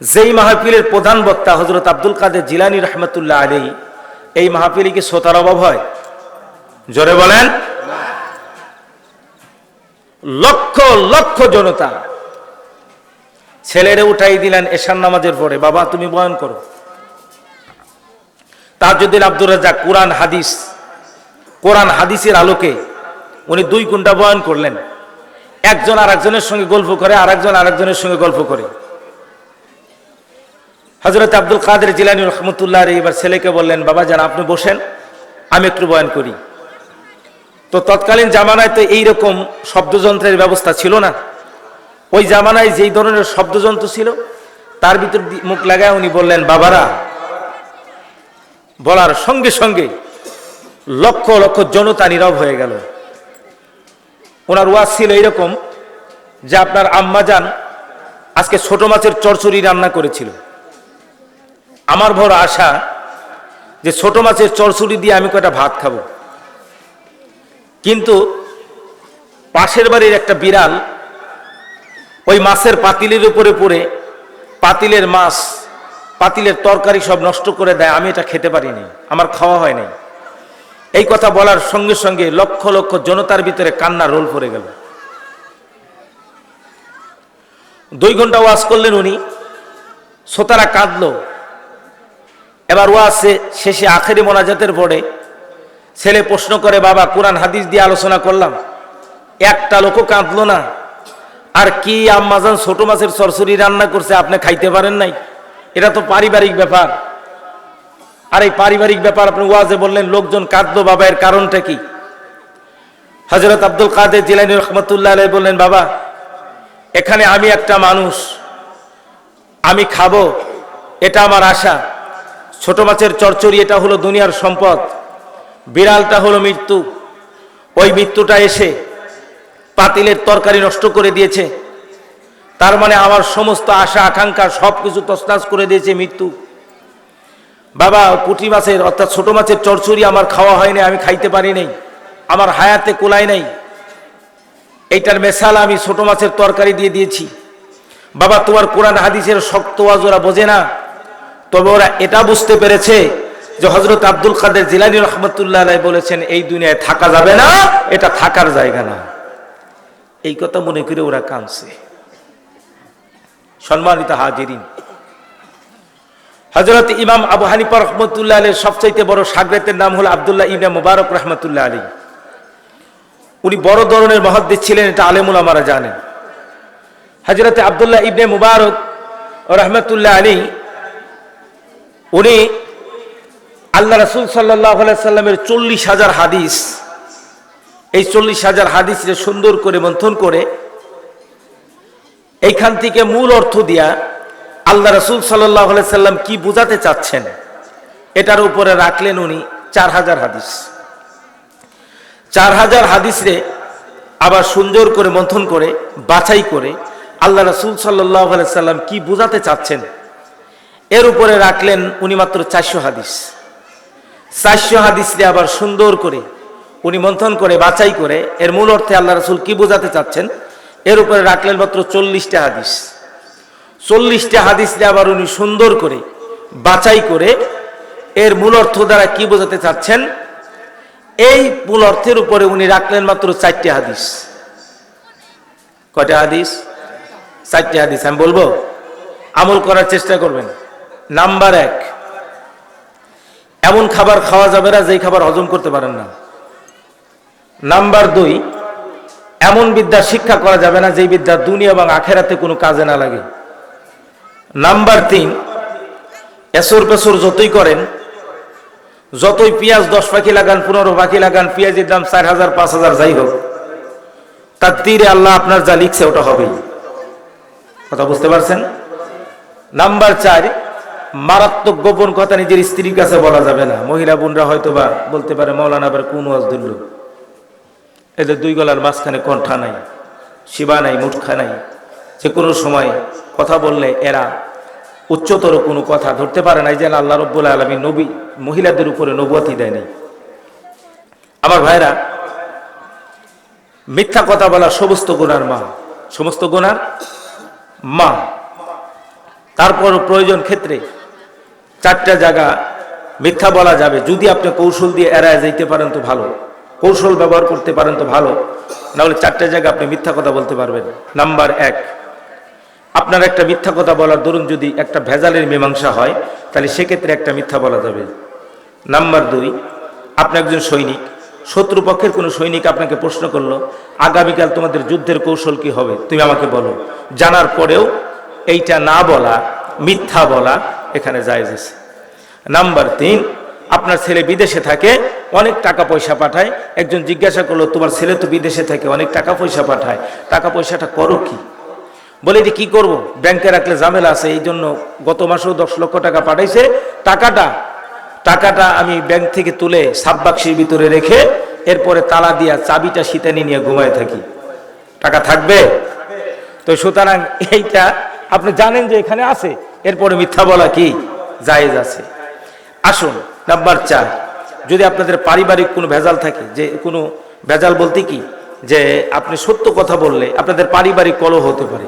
যেই মাহফিলের প্রধান বক্তা হজরত আব্দুল কাদের জিলানি রহমতুল্লাহ আলী এই মাহফিলে কি শ্রোতার অভাব হয়? জোরে বলেন। লক্ষ লক্ষ জনতা ছেলেরে উঠাই দিলেন এশান নামাজের পরে। বাবা, তুমি বয়ান করো। তাজুদ্দিন আব্দুর রাজা কোরআন হাদিস, কোরআন হাদিসের আলোকে উনি দুই ঘণ্টা বয়ান করলেন। একজন আর একজনের সঙ্গে গল্প করে আর একজন আর একজনের সঙ্গে গল্প করে। হজরত আব্দুল কাদের জিলানি রহমতুল্লাহ এবার ছেলেকে বললেন, বাবা যান আপনি বসেন, আমি একটু বয়ান করি। তো তৎকালীন জামানায় তো এইরকম শব্দযন্ত্রের ব্যবস্থা ছিল না। ওই জামানায় যেই ধরনের শব্দযন্ত্র ছিল, তার ভিতর মুখ লাগায় উনি বললেন, বাবারা, বলার সঙ্গে সঙ্গে লক্ষ লক্ষ জনতা নীরব হয়ে গেল। ওনার ওয়াজ ছিল এইরকম যে আপনার আম্মা যান আজকে ছোট মাছের চরচড়ি রান্না করেছিল। আমার ভর আশা যে ছোট মাছের চরচড়ি দিয়ে আমি কয়টা ভাত খাব। কিন্তু পাশের বাড়ির একটা বিড়াল ওই মাছের পাতিলের উপরে পড়ে পাতিলের মাছ, পাতিলের তরকারি সব নষ্ট করে দেয়, আমি এটা খেতে পারিনি, আমার খাওয়া হয় নাই। এই কথা বলার সঙ্গে সঙ্গে লক্ষ লক্ষ জনতার ভিতরে কান্না রোল পড়ে গেল। দুই ঘণ্টা ওয়াজ করলেন উনি, শ্রোতারা কাঁদলো এবার ওয়াজ শে- শেষে আখেরি মোনাজাতের পরে ছেলে প্রশ্ন করে, বাবা, কোরআন, হাদিস দিয়ে আলোচনা করলাম। একটা লোকও কাঁদলো না। আর কি আম্মাজান ছোট মাছের সরসরি রান্না করছে, আপনি খাইতে পারেন নাই? এটা তো পারিবারিক ব্যাপার। আর এই পারিবারিক ব্যাপার আপনি ওয়াজে বললেন, লোকজন কাঁদলো, বাবা, এর কারণটা কি? হজরত আব্দুল কাদের জিলানি রহমতুল্লাহ আলাই বললেন, বাবা, এখানে আমি একটা মানুষ, আমি খাব, এটা আমার আশা। ছোট মাছের চরচড়ি, এটা হলো দুনিয়ার সম্পদ। বিড়ালটা হলো মৃত্যু। ওই মৃত্যুটা এসে পাতিলের তরকারি নষ্ট করে দিয়েছে। তার মানে আমার সমস্ত আশা, আকাঙ্ক্ষা সব কিছু তসনাস করে দিয়েছে মৃত্যু। বাবা, পুঁটি মাছের, অর্থাৎ ছোট মাছের চরচড়ি আমার খাওয়া হয়নি আমি খাইতে পারি নাই। আমার হায়াতে কোলাই নাই। এইটার মেশাল আমি ছোট মাছের তরকারি দিয়ে দিয়েছি। বাবা, তোমার কোরআন হাদিসের শক্ত আজ ওরা বোঝে না। তবে ওরা এটা বুঝতে পেরেছে যে হজরত আব্দুল কাদের জিলানি রহমতুল্লাহ বলেছেন, এই দুনিয়ায় থাকা যাবে না, এটা থাকার জায়গা না। এই কথা মনে করে ওরা কাঁদছে। সম্মানিত হাজিরিন হজরত ইমাম আবু হানিফা রহমতুল্লাহ আলীর সবচাইতে বড় সাগরেতের নাম হল আবদুল্লাহ ইবনে মুবারক রহমতুল্লাহ আলী উনি বড় ধরনের মহাদ্দিস ছিলেন, এটা আলেমুল আমারা জানেন। হজরত আবদুল্লাহ ইবনে মুবারক রহমতুল্লাহ আলী উনি আল্লাহ রসুল সাল্লাহ সাল্লামের চল্লিশ হাজার হাদিস, এই চল্লিশ হাজার হাদিসে সুন্দর করে মন্থন করে এইখান থেকে মূল অর্থ দিয়া আল্লাহ রসুল সাল্লাহ সাল্লাম কি বুঝাতে চাচ্ছেন, এটার উপরে রাখলেন উনি চার হাজার হাদিস। চার হাজার হাদিসরে আবার সুন্দর করে মন্থন করে, বাছাই করে আল্লাহ রসুল সাল্লাহ সাল্লাম কি বুঝাতে চাচ্ছেন এর উপরে রাখলেন উনি মাত্র চারশো হাদিস। চারশো হাদিস দিয়ে আবার সুন্দর করে উনি মন্থন করে, বাছাই করে, এর মূল অর্থে আল্লাহ রসুল কি বোঝাতে চাচ্ছেন? এর উপরে রাখলেন মাত্র চল্লিশটা হাদিস। চল্লিশটা হাদিস দিয়ে আবার উনি সুন্দর করে, বাছাই করে, এর মূল অর্থ দ্বারা কি বোঝাতে চাচ্ছেন? এই মূল অর্থের উপরে উনি রাখলেন মাত্র চারটে হাদিস। কয়টা হাদিস? চারটে হাদিস, আমি বলব? আমল করার চেষ্টা করবেন। নাম্বার এক, এমন খাবার খাওয়া যাবে না যেই খাবার হজম করতে পারেন না। নাম্বার দুই, এমন বিদ্যা শিক্ষা করা যাবে না যেই বিদ্যা দুনিয়া এবং আখেরাতে কোনো কাজে না লাগে। নাম্বার তিন, এসর পেসর যতই করেন, যতই পেঁয়াজ দশ পাখি লাগান, পনেরো পাখি লাগান, পেঁয়াজের দাম চার হাজার, পাঁচ হাজার, যাই হোক, তার তীরে আল্লাহ আপনার যা লিখছে ওটা হবেই। কথা বুঝতে পারছেন? নাম্বার চার মারাত্মক গোপন কথা নিজের স্ত্রীর কাছে বলা যাবে না। মহিলা বোনরা হয়তো বা বলতে পারে, মৌলানা, আবার কোন ওয়াজ ধরল? এদের দুই গলার মাঝখানে কণ্ঠা নাই, শিবা নাই মুঠখা নাই। যে কোনো সময় কথা বললে এরা উচ্চতর কোনো কথা ধরতে পারে নাই যে আল্লাহ রব্বুল আলমী নবী, মহিলাদের উপরে নবুয়াতি দেয় নাই। আমার ভাইরা মিথ্যা কথা বলা সমস্ত গোনার মা। সমস্ত গোনার মা। তারপর প্রয়োজন ক্ষেত্রে চারটা জায়গা মিথ্যা বলা যাবে। যদি আপনি কৌশল দিয়ে এড়ায় যেতে পারেন তো ভালো। কৌশল ব্যবহার করতে পারেন তো ভালো। নাহলে চারটা জায়গা আপনি মিথ্যা কথা বলতে পারবেন। নাম্বার এক, আপনার একটা মিথ্যা কথা বলার দরুন যদি একটা ভেজালের মীমাংসা হয়, তাহলে সেক্ষেত্রে একটা মিথ্যা বলা যাবে। নাম্বার দুই, আপনি একজন সৈনিক। শত্রুপক্ষের কোনো সৈনিক আপনাকে প্রশ্ন করল, আগামীকাল তোমাদের যুদ্ধের কৌশল কি হবে? তুমি আমাকে বলো। জানার পরেও এইটা না বলা মিথ্যা বলা এখানে জায়েজ আছে। নাম্বার তিন, আপনার ছেলে বিদেশে থাকে, অনেক টাকা পয়সা পাঠায়। একজন জিজ্ঞাসা করল, তোমার ছেলে তো বিদেশে থাকে, অনেক টাকা পয়সা পাঠায়। টাকা পয়সাটা করো কি? বলে, এটি কি করব? ব্যাংকে রাখলে ঝামেলা আছে, এই জন্য গত মাসেও দশ লক্ষ টাকা পাঠাইছে। টাকাটা টাকাটা আমি ব্যাংক থেকে তুলে সাববাক্সির ভিতরে রেখে এরপরে তালা দিয়া চাবিটা শীতানি নিয়ে ঘুমায় থাকি। টাকা থাকবে? তো সুতরাং এইটা আপনি জানেন যে এখানে আছে। এরপরে মিথ্যা বলা কি? জায়েজ আছে। আসুন, নাম্বার চার। যদি আপনাদের পারিবারিক কোনো ভেজাল থাকে, যে কোনো ভেজাল বলতে কি? যে আপনি সত্য কথা বললে আপনাদের পারিবারিক কলহ হতে পারে।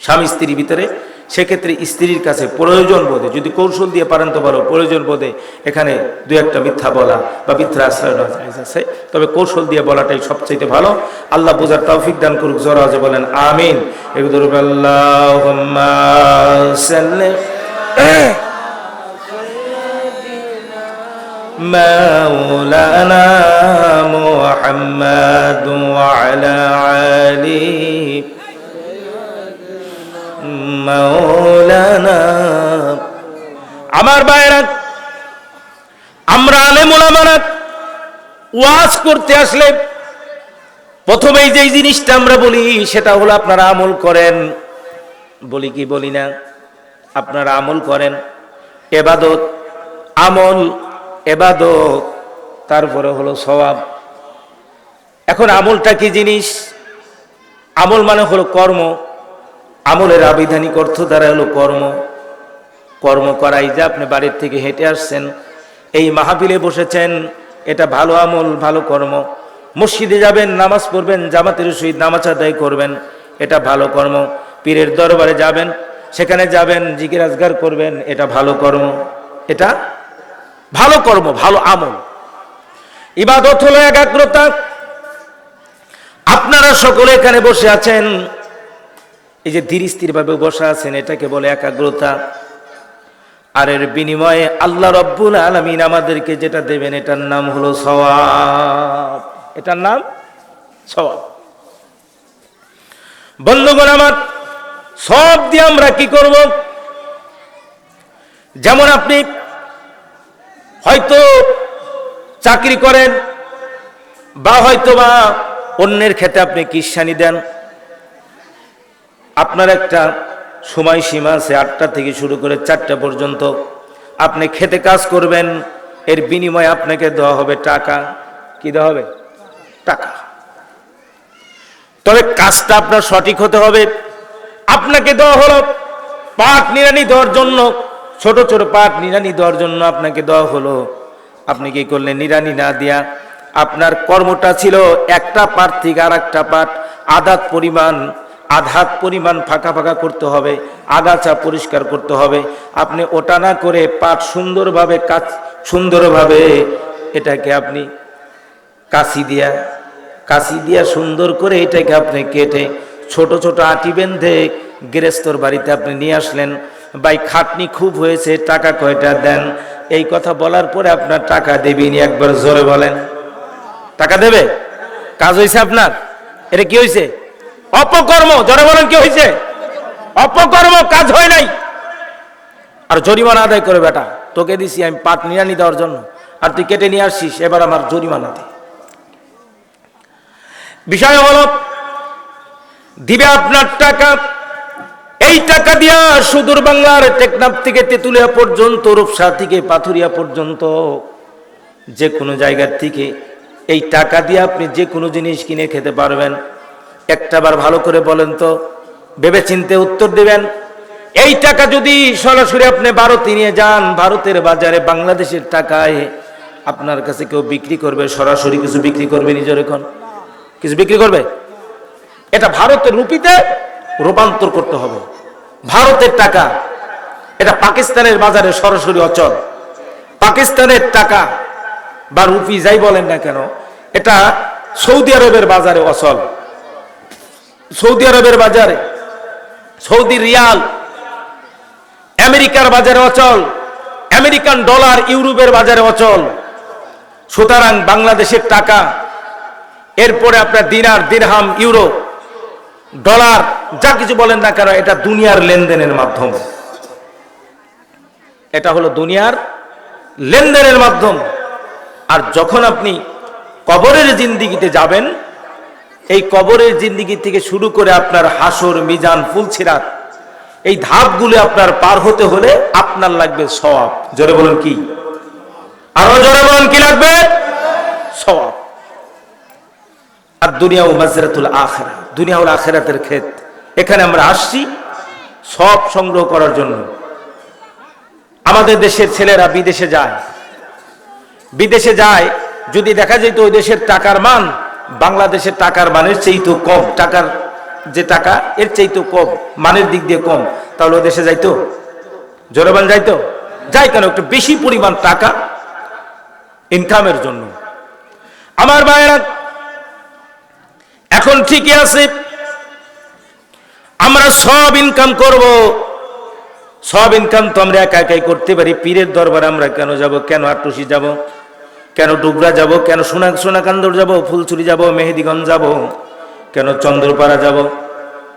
স্বামী স্ত্রীর ভিতরে সেক্ষেত্রে স্ত্রীর কাছে প্রয়োজন বোধে যদি কৌশল দিয়ে পারেন তো বলো প্রয়োজন বোধে এখানে দু একটা মিথ্যা বলা বা মিথ্যা আশ্রয় নেওয়া জায়েজ আছে তবে কৌশল দিয়ে বলাটাই সবচাইতে ভালো আল্লাহ বোঝার তৌফিক দান করুক জোরা যে বলেন আমিন এগুলো আল্লাহুম্মা সাল্লি مولانا محمد وعلى علي আমার বাইরা আমরা আলেমুল আমানত ওয়াজ করতে আসলে প্রথমেই যেই জিনিসটা আমরা বলি, সেটা হলো আপনারা আমল করেন। বলি কি বলি না? আপনারা আমল করেন, এবাদত, আমল, এবাদত, তারপরে হলো স্বভাব এখন আমলটা কি জিনিস? আমল মানে হলো কর্ম। আমলের আবিধানিক অর্থ দ্বারা হলো কর্ম। কর্ম করাই যে আপনি বাড়ির থেকে হেঁটে আসছেন, এই মাহাবিলে বসেছেন, এটা ভালো আমল, ভালো কর্ম। মসজিদে যাবেন, নামাজ পড়বেন, জামাতের সহিত নামাজ আদায় করবেন, এটা ভালো কর্ম। পীরের দরবারে যাবেন, সেখানে যাবেন জিজ্ঞাসগার করবেন, এটা ভালো কর্ম। এটা ভালো কর্ম, ভালো আমল। ইবাদত হলো একাগ্রতা। আপনারা সকলে এখানে বসে আছেন। এই যে ধীর স্থির ভাবে বসে আছেন, এটাকে বলে একাগ্রতা। আর এর বিনিময়ে আল্লাহ রব্বুল আলমিন আমাদেরকে যেটা দেবেন, এটার নাম হলো সওয়াব। এটার নাম সওয়াব। বন্ধুগণ আমার সব দিয়ে আমরা কি করব? যেমন আপনি হয়তো চাকরি করেন বা হয়তো বা অন্যের ক্ষেত্রে আপনি কিসানি দেন। আপনার একটা সময় সীমা আছে আটটা থেকে শুরু করে চারটা পর্যন্ত। আপনি খেতে কাজ করবেন, এর বিনিময়ে আপনাকে দেওয়া হবে টাকা। কি দেওয়া হবে? টাকা। তবে কাজটা আপনার সঠিক হতে হবে। আপনাকে দেওয়া হলো পাট নিরানি দেওয়ার জন্য, ছোট ছোট পাট নিরানি দেওয়ার জন্য আপনাকে দেওয়া হলো। আপনি কি করলেন? নিরানি না দিয়া আপনার কর্মটা ছিল একটা পাট থেকে আর একটা পাট আদাত পরিমাণ আধাত পরিমাণ ফাঁকা ফাঁকা করতে হবে, আগাছা পরিষ্কার করতে হবে। আপনি ওটা না করে পাট সুন্দরভাবে কাজ সুন্দরভাবে এটাকে আপনি কাশি দিয়া কাশি দিয়া সুন্দর করে এটাকে আপনি কেটে ছোট ছোট আটি বেঁধে গৃহস্থর বাড়িতে আপনি নিয়ে আসলেন। ভাই, খাটনি খুব হয়েছে, টাকা কয়টা দেন? এই কথা বলার পরে আপনার টাকা দেবেনি একবার জোরে বলেন। টাকা দেবে? কাজ হয়েছে আপনার? এটা কি হয়েছে অপকর্ম বলেন কি হয়েছে অপকর্ম কাজ হয় নাই। আর জরিমানা আদায় করে বেটা, তোকে দিছি আমি পাট নিরানি দেওয়ার জন্য। আর তুই কেটে নিয়ে আসছিস, এবার আমার জরিমানা দে। বিষয় হল, দিবে আপনার টাকা, এই টাকা দিয়া সুদূর বাংলার টেকনাফ থেকে তেতুলিয়া পর্যন্ত, রূপসা থেকে পাথুরিয়া পর্যন্ত, যে কোনো জায়গার থেকে এই টাকা দিয়ে আপনি যে কোনো জিনিস কিনে খেতে পারবেন। একটাবার ভালো করে বলেন তো ভেবে চিনতে উত্তর দিবেন। এই টাকা যদি সরাসরি আপনি ভারতে নিয়ে যান, ভারতের বাজারে বাংলাদেশের টাকায় আপনার কাছে কেউ বিক্রি করবে, সরাসরি কিছু বিক্রি করবে নিজের এখন। কিছু বিক্রি করবে? এটা ভারতের রুপিতে রূপান্তর করতে হবে। ভারতের টাকা, এটা পাকিস্তানের বাজারে সরাসরি অচল। পাকিস্তানের টাকা বা রুপি যাই বলেন না কেন, এটা সৌদি আরবের বাজারে অচল। সৌদি আরবের বাজারে, সৌদি রিয়াল, আমেরিকার বাজারে অচল, আমেরিকান ডলার ইউরোপের বাজারে অচল। সুতরাং বাংলাদেশের টাকা, এরপরে আপনার দিনার দিরহাম, ইউরো, ডলার, যা কিছু বলেন না কেন, এটা দুনিয়ার লেনদেনের মাধ্যম। এটা হলো দুনিয়ার লেনদেনের মাধ্যম। আর যখন আপনি কবরের জিন্দিগিতে যাবেন এই কবরের জিন্দিগি থেকে শুরু করে আপনার হাসর, মিজান, ফুলছিরাত, এই ধাপগুলো আপনার পার হতে হলে আপনার লাগবে সওয়াব। জোরে বলুন কি? আরও জোরে বলুন, কি লাগবে? সওয়াব। আর দুনিয়া ও মাজরাতুল আখেরা দুনিয়া হল আখেরাতের ক্ষেত। এখানে আমরা আসছি সব সংগ্রহ করার জন্য। আমাদের দেশের ছেলেরা বিদেশে যায়। বিদেশে যায়, যদি দেখা যেত ওই দেশের টাকার মান বাংলাদেশের টাকার মানের তো কম। টাকার যে টাকা, এর তো কম। মানের দিক দিয়ে কম। তাহলে ও দেশে যাইতো? জোরবান যাইতো? যাই কেন, একটু বেশি পরিমাণ টাকা ইনকামের জন্য। আমার ভাইয়েরা, এখন ঠিকই আছে, আমরা সব ইনকাম করব। সব ইনকাম তো আমরা একা একাই করতে পারি। পীরের দরবারে আমরা কেন যাব, কেন আটুসি যাব? কেন ডুবরা যাব? কেন সোনা, সোনাকান্দর যাব? ফুলচুরি যাব? মেহেদিগঞ্জ যাব? কেন চন্দ্রপাড়া যাব?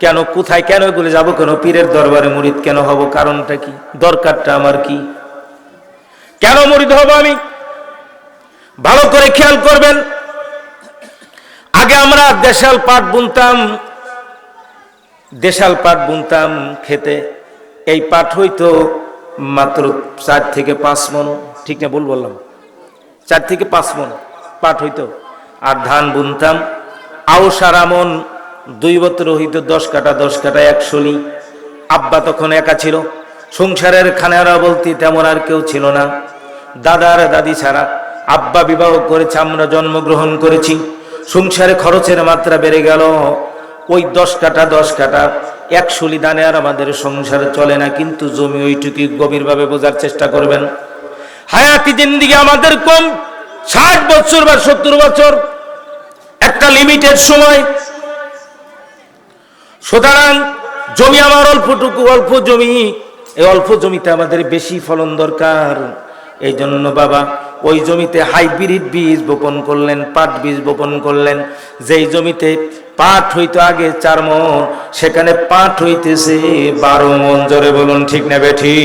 কেন কোথায়, কেন এগুলো যাব? কেন পীরের দরবারে মুরিদ কেন হব? কারণটা কি? দরকারটা আমার কি? কেন মুরিদ হব আমি? ভালো করে খেয়াল করবেন। আগে আমরা দেশাল পাট বুনতাম, দেশাল পাট বুনতাম খেতে। এই পাট হইতো মাত্র চার থেকে পাঁচ মন। ঠিক না বল বললাম। চার থেকে পাঁচ মন পাট হইতো। আর ধান বুনতাম। আও সারা মন দুই বছর হইতো দশ কাটা দশ কাটা একশোলি আব্বা তখন একা ছিল। সংসারের খানারা বলতে, তেমন আর কেউ ছিল না। দাদা আর দাদি ছাড়া আব্বা বিবাহ করেছে, আমরা জন্মগ্রহণ করেছি। সংসারে খরচের মাত্রা বেড়ে গেল। ওই দশ কাটা দশ কাটা একশোলি দানে আর আমাদের সংসার চলে না, কিন্তু জমি ওইটুকুই গভীরভাবে বোঝার চেষ্টা করবেন। হায়াতি জিন্দিগি আমাদের কম ষাট বছর বা সত্তর বছর, একটা লিমিটেড সময়। সুতরাং জমি আমার অল্পটুকু, অল্প জমি, এই অল্প জমিতে আমাদের বেশি ফলন দরকার। এই জন্য বাবা, ওই জমিতে হাইব্রিড বীজ বপন করলেন, পাট বীজ বপন করলেন। যেই জমিতে পাট হইতো আগে চার মন, সেখানে পাট হইতেছে বারো মন। জোরে বলুন, ঠিক না বেঠি